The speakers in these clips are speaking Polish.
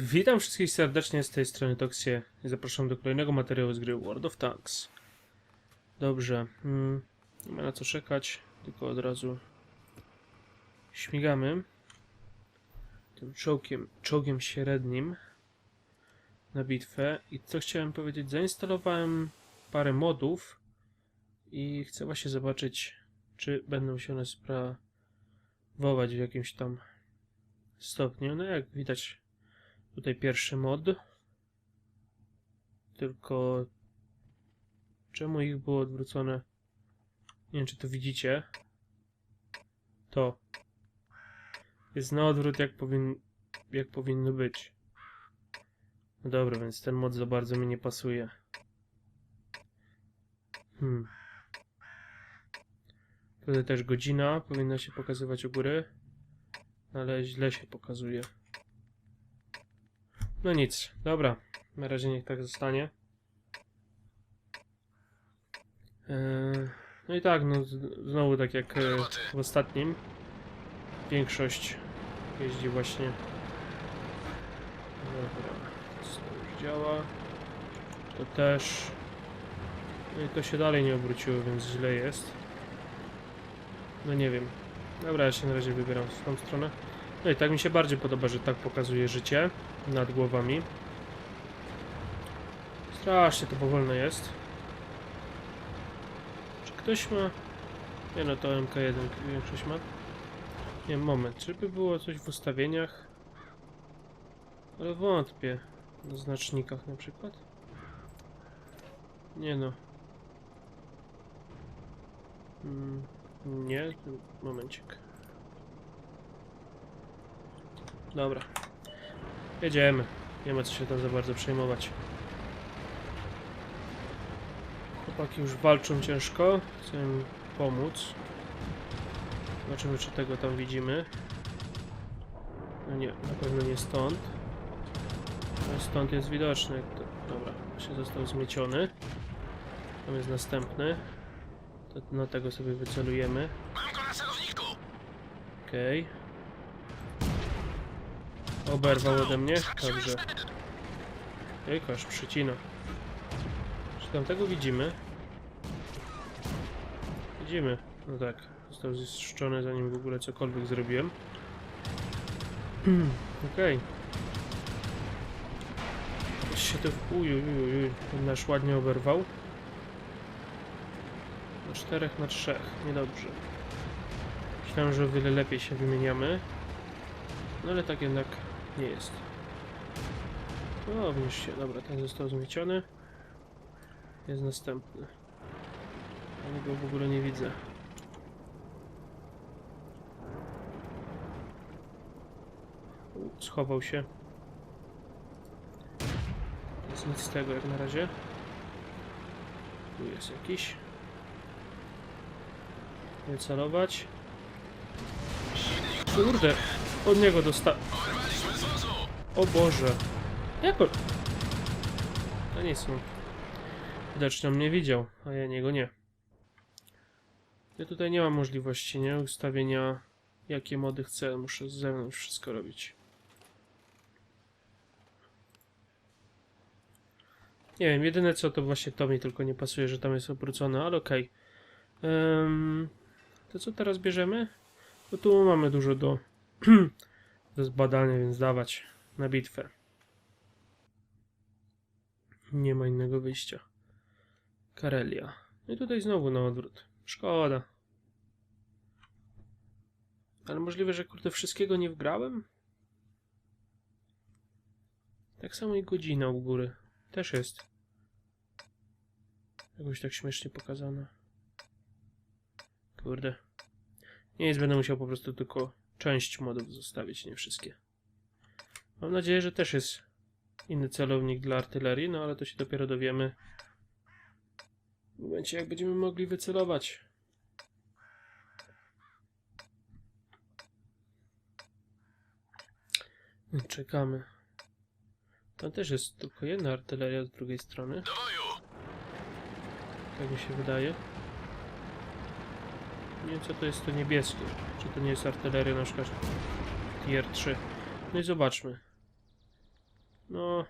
Witam wszystkich serdecznie z tej strony Toxie zapraszam do kolejnego materiału z gry World of Tanks. Dobrze, mm, nie ma na co czekać, tylko od razu śmigamy tym czołgiem, czołgiem średnim na bitwę. I co chciałem powiedzieć, zainstalowałem parę modów i chcę właśnie zobaczyć, czy będą się one sprawować w jakimś tam stopniu. No jak widać Tutaj pierwszy mod. Tylko czemu ich było odwrócone? Nie wiem, czy to widzicie. To jest na odwrót, jak, powin... jak powinno być. No dobra, więc ten mod za bardzo mi nie pasuje. Hmm. Tutaj też godzina powinna się pokazywać u góry, ale źle się pokazuje. No nic, dobra. Na razie niech tak zostanie. Eee, no i tak, no znowu tak jak e, w ostatnim. Większość jeździ właśnie. Dobra, to już działa. To też. No i to się dalej nie obróciło, więc źle jest. No nie wiem. Dobra, ja się na razie wybieram w tą stronę. No i tak mi się bardziej podoba, że tak pokazuje życie nad głowami. Strasznie to powolne jest. Czy ktoś ma... Nie no, to MK1 większość ma. Nie, moment, czy by było coś w ustawieniach? Ale wątpię. Na znacznikach na przykład. Nie no. Mm, nie, momencik. Dobra. Jedziemy. Nie ma co się tam za bardzo przejmować. Chłopaki już walczą ciężko. Chcę im pomóc. Zobaczymy, czy tego tam widzimy. No nie, na pewno nie stąd. No stąd jest widoczny. Dobra, się został zmieciony. Tam jest następny. To na tego sobie wycelujemy. Mam go na celowniku! Okej. Oberwał ode mnie? Dobrze. Jejku, aż przycina. Czy tamtego widzimy? Widzimy. No tak. Został zniszczony zanim w ogóle cokolwiek zrobiłem. Okej. Okay. się to... Uj, uj, uj, uj. Nasz ładnie oberwał. Na czterech na trzech. Niedobrze. Myślałem, że o wiele lepiej się wymieniamy. No ale tak jednak nie jest. O, wniósł się. Dobra, ten został zmieciony. Jest następny. Ale go w ogóle nie widzę. Schował się. Jest nic z tego jak na razie. Tu jest jakiś. Nie celować. Kurde, od niego dosta... O Boże. Jak on... No nic, no. Widocznie mnie widział, a ja niego nie. Ja tutaj nie mam możliwości, nie? Ustawienia jakie mody chcę. Muszę z zewnątrz wszystko robić. Nie wiem, jedyne co to właśnie to mi tylko nie pasuje, że tam jest obrócone, ale okej. Em, to co teraz bierzemy? Bo tu mamy dużo do, do zbadania, więc dawać na bitwę. Nie ma innego wyjścia. Karelia. No i tutaj znowu na odwrót. Szkoda. Ale możliwe, że kurde wszystkiego nie wgrałem? Tak samo i godzina u góry. Też jest. Jakoś tak śmiesznie pokazane. Kurde. Nie jest, będę musiał po prostu tylko część modów zostawić, nie wszystkie. Mam nadzieję, że też jest inny celownik dla artylerii, no ale to się dopiero dowiemy w momencie, jak będziemy mogli wycelować. Czekamy. Tam też jest tylko jedna artyleria z drugiej strony, tak mi się wydaje. Nie wiem co to jest to niebieskie. Czy to nie jest artyleria na przykład tier 3. No i zobaczmy. No,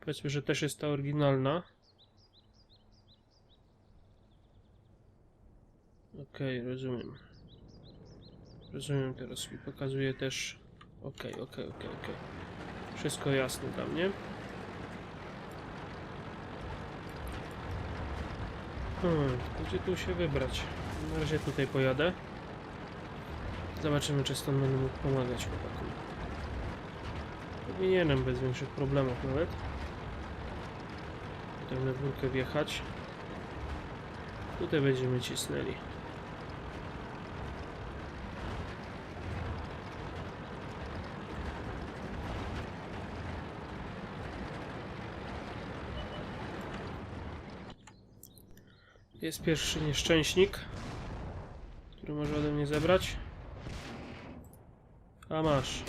powiedzmy, że też jest ta oryginalna. Okej, rozumiem. Rozumiem, teraz mi pokazuje też... Okej, okej, okej, okej. Wszystko jasne dla mnie. Hmm, gdzie tu się wybrać? Na razie tutaj pojadę. Zobaczymy, czy stąd będę mógł pomagać chłopakom. Powinienem bez większych problemów nawet. Tutaj na górkę wjechać. Tutaj będziemy cisnęli. Jest pierwszy nieszczęśnik, który może ode mnie zebrać. A masz.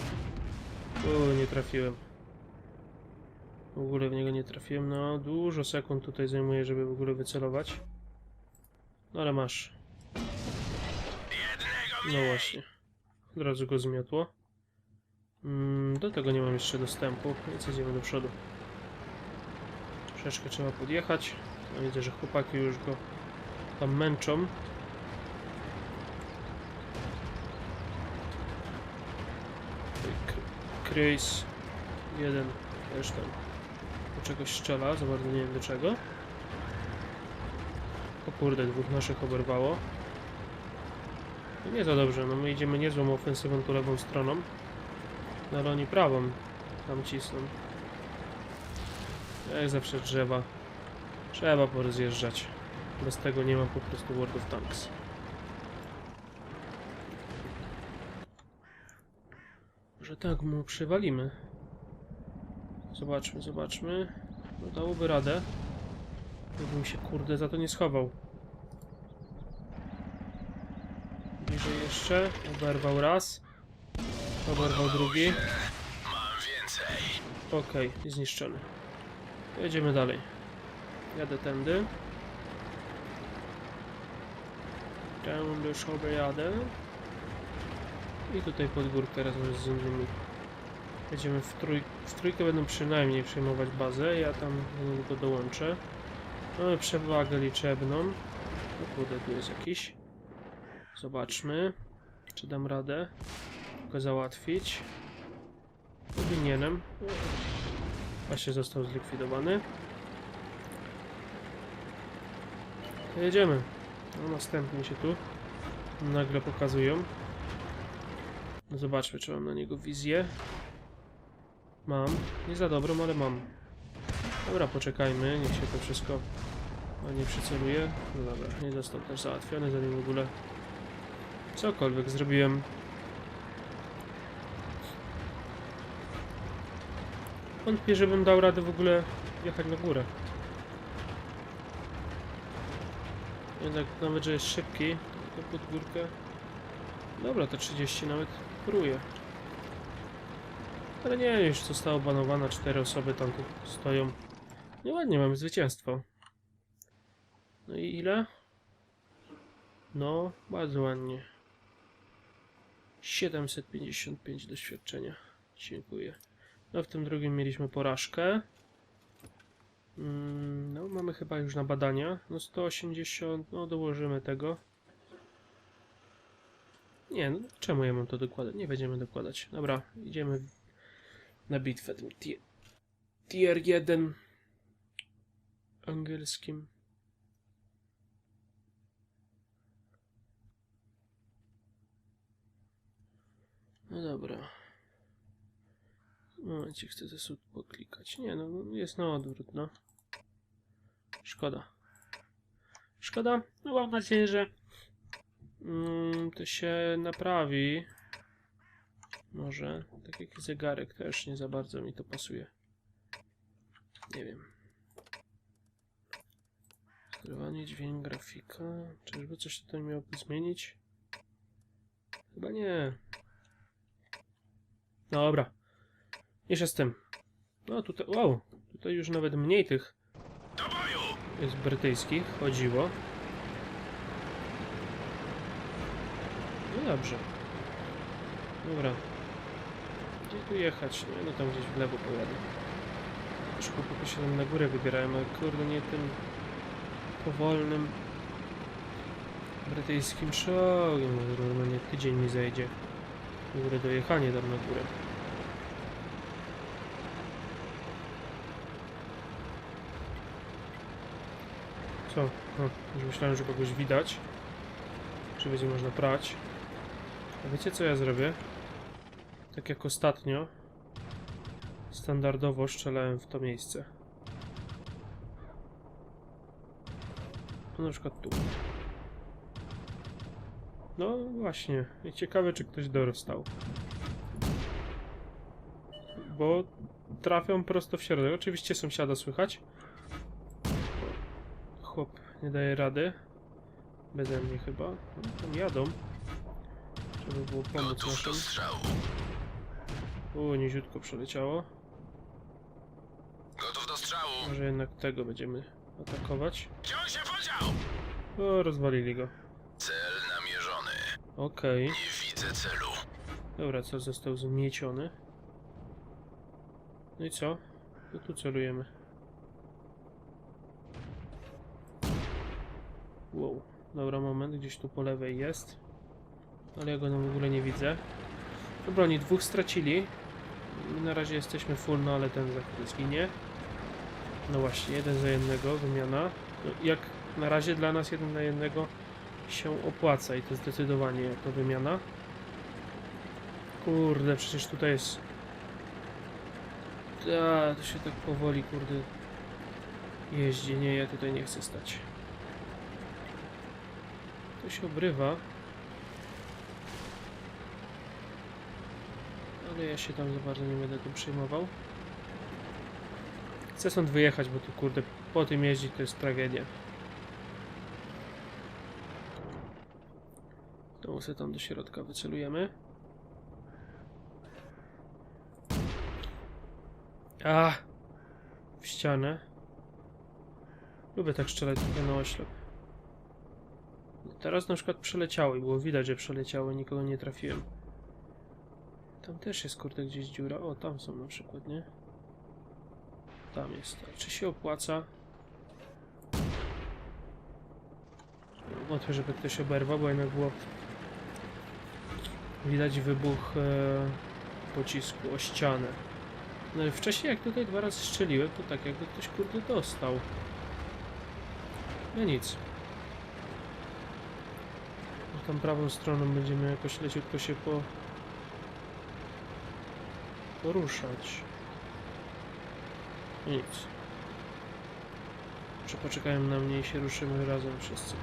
O, nie trafiłem. W ogóle w niego nie trafiłem. No, dużo sekund tutaj zajmuje, żeby w ogóle wycelować. No ale masz. No właśnie. Od razu go zmiotło. Mm, do tego nie mam jeszcze dostępu, więc idziemy do przodu. Troszeczkę trzeba podjechać. No, widzę, że chłopaki już go tam męczą. Chris jeden też tam do czegoś strzela, za bardzo nie wiem do czego. O kurde, dwóch naszych oberwało. No nie za dobrze, no my idziemy niezłą ofensywą tu lewą stroną. No ale oni prawą tam cisną. Jak zawsze drzewa. Trzeba porozjeżdżać. Bez tego nie ma po prostu World of Tanks. Może tak mu przywalimy. Zobaczmy, zobaczmy. No dałoby radę. Gdybym się kurde za to nie schował. Bliżej jeszcze. Oberwał raz. Oberwał drugi. Okej, zniszczony. Jedziemy dalej. Jadę tędy. Tędy sobie jadę. I tutaj pod górkę razem z innymi. Będziemy w, trój w trójkę będą przynajmniej przejmować bazę. Ja tam niedługo dołączę. Mamy przewagę liczebną. O kurde, tu jest jakiś. Zobaczmy, czy dam radę go załatwić. Powinienem. Właśnie został zlikwidowany. Jedziemy. No, następni się tu nagle pokazują. No zobaczmy, czy mam na niego wizję. Mam. Nie za dobrą, ale mam. Dobra, poczekajmy, niech się to wszystko ładnie przyceluje. No dobra, nie został też załatwiony, zanim w ogóle cokolwiek zrobiłem. Wątpię, żebym dał radę w ogóle jechać na górę. Jednak nawet, że jest szybki, to pod górkę. Dobra, to 30 nawet pruje. Ale nie, już zostało banowane, cztery osoby tam tu stoją. Nieładnie, mamy zwycięstwo. No i ile? No, bardzo ładnie. 755 doświadczenia. Dziękuję. No w tym drugim mieliśmy porażkę. Mm, No mamy chyba już na badania. No 180, no dołożymy tego. Nie, no czemu ja mam to dokładać? Nie będziemy dokładać. Dobra, idziemy na bitwę tym tier, tier 1 angielskim. No dobra. Momencie, chcę też poklikać. Nie, no, jest na odwrót, no. Szkoda. Szkoda. No mam nadzieję, że mm, to się naprawi. Może. Tak jak zegarek też nie za bardzo mi to pasuje. Nie wiem. Skierowanie, dźwięk, grafika. Czyżby coś tutaj miałoby zmienić? Chyba nie. Dobra. Jeszcze z tym. No tutaj, wow, tutaj już nawet mniej tych jest brytyjskich chodziło. No dobrze. Dobra. Gdzie tu jechać? Nie, no tam gdzieś w lewo pojadę. Już chłopaki się tam na górę wybierają, ale kurde nie tym powolnym brytyjskim czołgiem. no, Normalnie tydzień mi zejdzie. W dojechanie tam na górę. Co? O, już myślałem, że kogoś widać. Że będzie można prać. Wiecie co ja zrobię? Tak jak ostatnio. Standardowo strzelałem w to miejsce. No, na przykład tu. No właśnie. I ciekawe, czy ktoś dorastał. Bo trafią prosto w środek. Oczywiście sąsiada słychać. Chłop nie daje rady. Beze mnie chyba. No, tam jadą. Żeby było pomóc naszym. O, niziutko przeleciało. Gotów do strzału. Może jednak tego będziemy atakować. Się podział? O, rozwalili go. Cel namierzony. Okej. Nie widzę celu. Dobra, cel został zmieciony. No i co? No tu celujemy. Wow. Dobra, moment, gdzieś tu po lewej jest. Ale ja go w ogóle nie widzę. Dobra, oni dwóch stracili. Na razie jesteśmy full, no ale ten za chwilę zginie. No właśnie, jeden za jednego, wymiana. No, jak na razie dla nas jeden na jednego się opłaca i to zdecydowanie jako wymiana. Kurde, przecież tutaj jest... Ta, to się tak powoli, kurde, jeździ. Nie, ja tutaj nie chcę stać. To się obrywa. Ja się tam za bardzo nie będę tym przejmował. Chcę stąd wyjechać, bo tu kurde, po tym jeździć to jest tragedia. To sobie tam do środka wycelujemy. A, w ścianę. Lubię tak strzelać na oślep. Teraz na przykład przeleciały, było widać, że przeleciały, nikogo nie trafiłem. Tam też jest kurde gdzieś dziura. O, tam są na przykład, nie? Tam jest. Czy się opłaca? Wątpię, żeby ktoś oberwał, bo jednak było widać wybuch e, pocisku o ścianę. No i wcześniej jak tutaj dwa razy strzeliłem, to tak jakby ktoś kurde dostał. No nic. Tam prawą stroną będziemy jakoś leciutko się po... poruszać. Nic. Czy poczekają na mnie i się ruszymy razem wszyscy.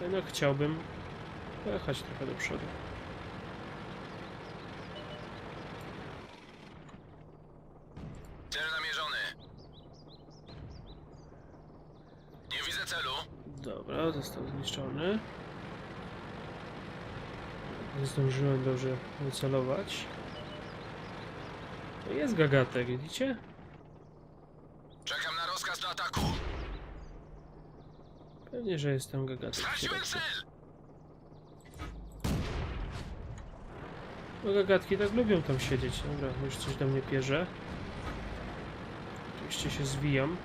Jednak chciałbym pojechać trochę do przodu. Cel namierzony. Nie widzę celu. Dobra, został zniszczony. Nie zdążyłem dobrze wycelować. No Jest gagatek, widzicie? Czekam na rozkaz do ataku. Pewnie, że jestem gagatek. Straciłem cel. No gagatki tak lubią tam siedzieć. Dobra, już coś do mnie pierze. Oczywiście się zwijam.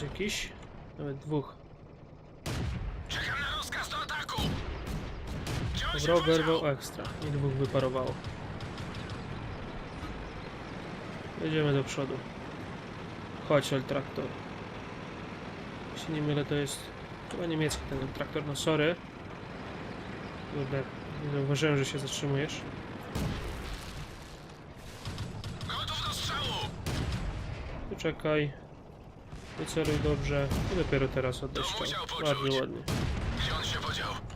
Jest jakiś? Nawet dwóch. Czekam na rozkaz do ataku. Dobra, oberwał ekstra. I dwóch wyparowało. Jedziemy do przodu. Chodź, El Traktor. Jeśli nie mylę, to jest chyba niemiecki ten Traktor. No sorry. Kurde, nie zauważyłem, że się zatrzymujesz. Gotów do strzału. Poczekaj. Wyceluj dobrze. I dopiero teraz odeszczał. Bardzo ładnie.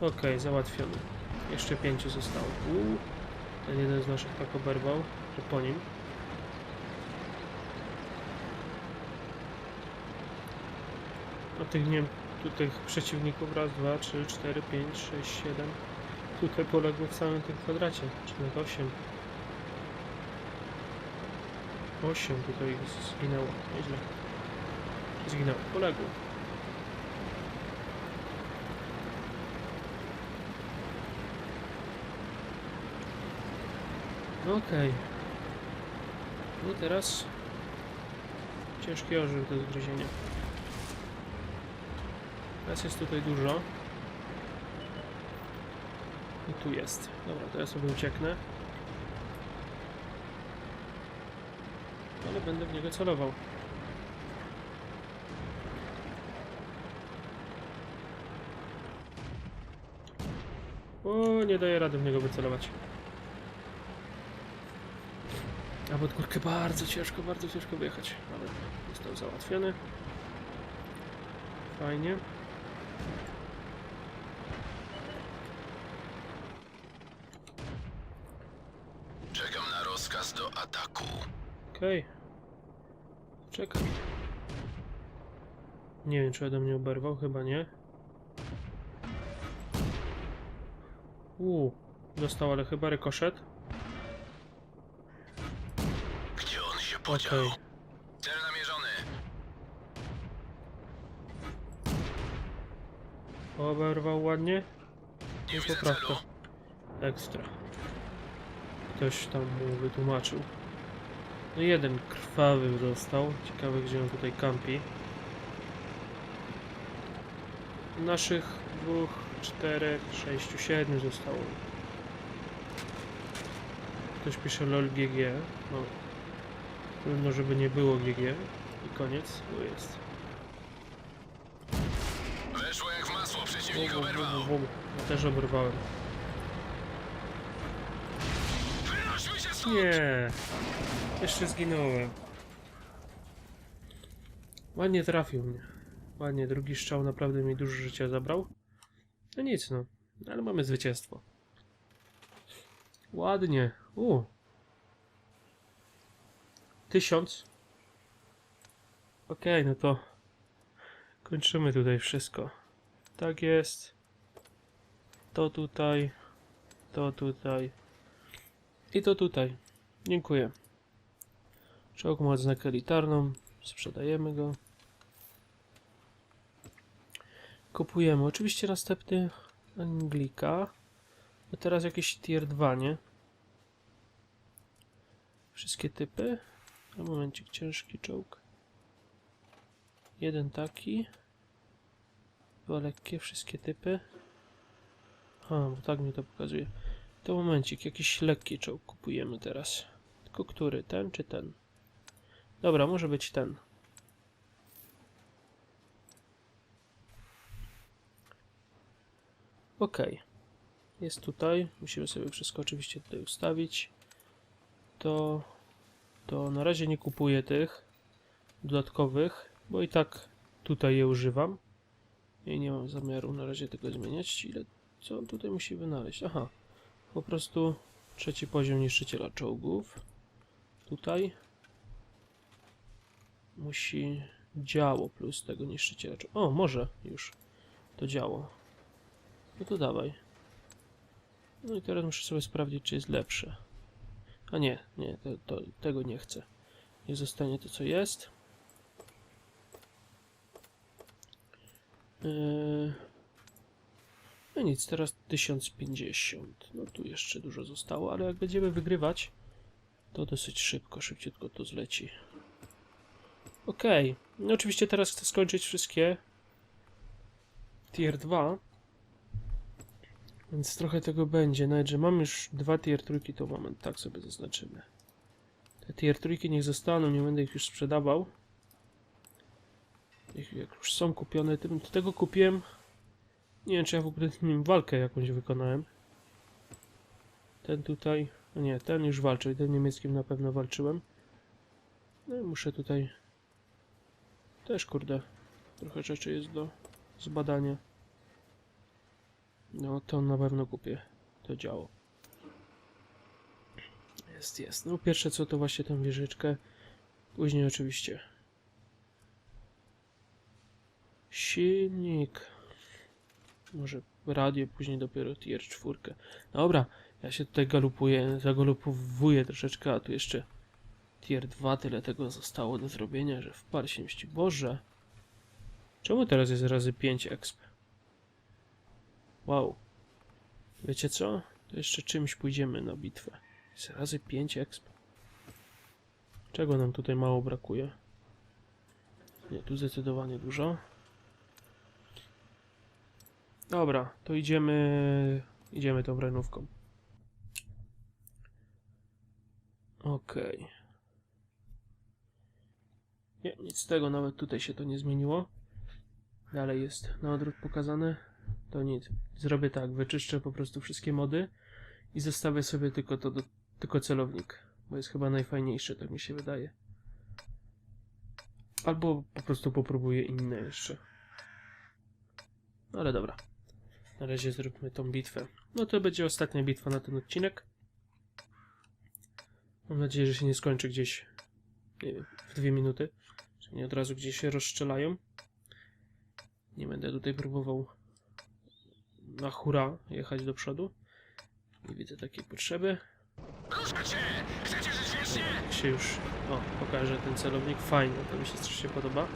Okej, załatwiony. Jeszcze pięciu zostało. Uuu. Ten jeden z naszych tak oberwał, że po nim. A tych nie tu tych przeciwników raz, dwa, trzy, cztery, pięć, sześć, siedem. Tutaj poległo w całym tym kwadracie. Czy nawet osiem. Osiem tutaj zginęło. Nieźle. Zginął. Poległ. Okej. No teraz ciężki orzeł do zgryzienia. Teraz jest tutaj dużo. I tu jest. Dobra, to sobie ucieknę. Ale będę w niego celował. O, nie daję rady w niego wycelować. A pod górkę bardzo ciężko, bardzo ciężko wyjechać, ale został załatwiony. Fajnie. Czekam na rozkaz do ataku. Okej. Czekam. Nie wiem, czy ode mnie oberwał, chyba nie. Uuu, dostał, ale chyba rykoszet. Gdzie on się podział? Cel namierzony. Oberwał ładnie. Nie widzę poprawka. Ekstra. Ktoś tam mu wytłumaczył. No jeden krwawy został. Ciekawe gdzie on tutaj kampi. Naszych dwóch, czterech, sześciu, siedmiu zostało. Ktoś pisze lol GG. No. Trudno, żeby nie było GG. I koniec. Tu jest. Weszło jak w masło, przeciwnik bum, bum, oberwał. bum, bum. Ja też oberwałem. Wynośmy się stąd! Nie. Jeszcze zginąłem. Ładnie trafił mnie. Ładnie, drugi strzał naprawdę mi dużo życia zabrał. No nic no, ale mamy zwycięstwo. Ładnie. U. Tysiąc. Okej, no to kończymy tutaj wszystko. Tak jest. To tutaj. To tutaj. I to tutaj. Dziękuję. Czołg ma odznakę elitarną. Sprzedajemy go. Kupujemy. Oczywiście następny Anglika. A teraz jakiś tier 2, nie? Wszystkie typy. A momencik, ciężki czołg. Jeden taki. Dwa lekkie, wszystkie typy. A, bo tak mi to pokazuje. To momencik, jakiś lekki czołg kupujemy teraz. Tylko który? Ten czy ten? Dobra, może być ten. Ok. Jest tutaj. Musimy sobie wszystko oczywiście tutaj ustawić. To, to na razie nie kupuję tych dodatkowych, bo i tak tutaj je używam. I nie mam zamiaru na razie tego zmieniać. Ile, co on tutaj musi wynaleźć? Aha. Po prostu trzeci poziom niszczyciela czołgów. Tutaj musi działo plus tego niszczyciela czołgów. O, może już to działo. No to dawaj. No i teraz muszę sobie sprawdzić, czy jest lepsze. A nie, nie, to, to, tego nie chcę. Nie zostanie to, co jest. Yy... No nic, teraz 1050. No tu jeszcze dużo zostało, ale jak będziemy wygrywać, to dosyć szybko, szybciutko to zleci. Okej, no oczywiście teraz chcę skończyć wszystkie tier 2. Więc trochę tego będzie, nawet że mam już dwa tier trójki, to moment, tak sobie zaznaczymy. Te tier trójki niech zostaną, nie będę ich już sprzedawał. Jak, już są kupione, tym, tego kupiłem nie wiem, czy ja w ogóle z nim walkę jakąś wykonałem. Ten tutaj... Nie, ten już walczył i tym niemieckim na pewno walczyłem. No i muszę tutaj... Też, kurde, trochę rzeczy jest do zbadania. No, to na pewno kupię. To działo. Jest, jest. No, pierwsze co to właśnie tę wieżyczkę. Później oczywiście... Silnik. Może radio, później dopiero tier 4. Dobra, ja się tutaj galupuję, zagalopowuję troszeczkę, a tu jeszcze tier 2, tyle tego zostało do zrobienia, że w par się mści. Boże, Czemu teraz jest razy 5 exp? Wow. Wiecie co? To jeszcze czymś pójdziemy na bitwę. Jest razy 5 exp. Czego nam tutaj mało brakuje? Nie, tu zdecydowanie dużo. Dobra, to idziemy... Idziemy tą renówką. Okej. Nie, nic z tego, nawet tutaj się to nie zmieniło. Dalej jest na odwrót pokazane. To nic. Zrobię tak, wyczyszczę po prostu wszystkie mody i zostawię sobie tylko to, tylko celownik, bo jest chyba najfajniejszy, tak mi się wydaje. Albo po prostu popróbuję inne jeszcze. No ale dobra. Na razie zróbmy tą bitwę. No to będzie ostatnia bitwa na ten odcinek. Mam nadzieję, że się nie skończy gdzieś, nie wiem, w dwie minuty. Że nie od razu gdzieś się rozstrzelają. Nie będę tutaj próbował na hura jechać do przodu. Nie widzę takiej potrzeby. Się! Już o, pokaże ten celownik, fajnie, to mi się strasznie podoba.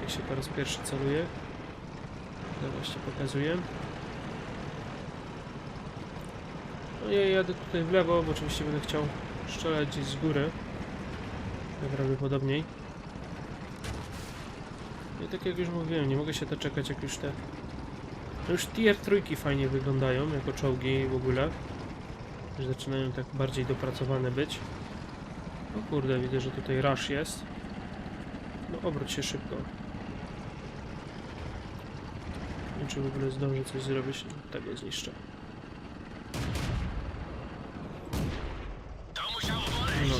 Jak się po raz pierwszy celuje. To właśnie pokazuję. No ja jadę tutaj w lewo, bo oczywiście będę chciał strzelać gdzieś z góry. Najprawdopodobniej. No i tak jak już mówiłem, nie mogę się doczekać jak już te... Już tier trójki fajnie wyglądają, jako czołgi w ogóle. Już zaczynają tak bardziej dopracowane być. O kurde, widzę, że tutaj rush jest. No obróć się szybko. Nie wiem, czy w ogóle zdążę coś zrobić. Tego zniszczę. No,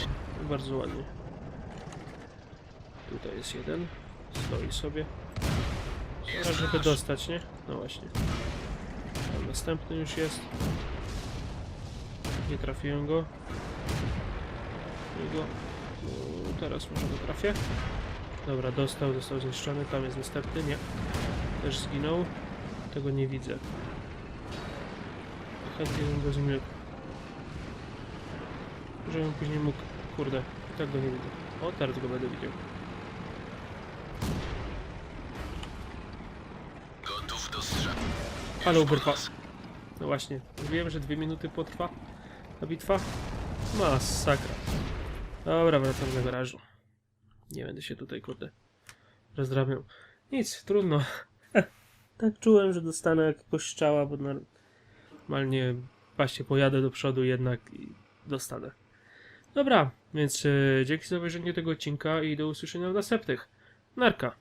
bardzo ładnie. Tutaj jest jeden. Stoi sobie. Teraz, żeby dostać, nie? No właśnie. Tam następny już jest. Nie trafiłem go. I go. No, teraz może go trafię. Dobra, dostał, został zniszczony. Tam jest następny, nie. Też zginął. Tego nie widzę. Chętnie bym go zmiógł. Żebym później mógł... Kurde, i tak go nie widzę. O, teraz go będę widział. Gotów do strzału. Ale uberwa. No właśnie, wiem, że dwie minuty potrwa ta bitwa. Masakra. Dobra, wracam do garażu. Nie będę się tutaj, kurde, rozdrabiał. Nic, trudno. tak czułem, że dostanę jakiegoś strzała, bo normalnie właśnie pojadę do przodu jednak i dostanę. Dobra, więc e, dzięki za obejrzenie tego odcinka i do usłyszenia w następnych. Narka.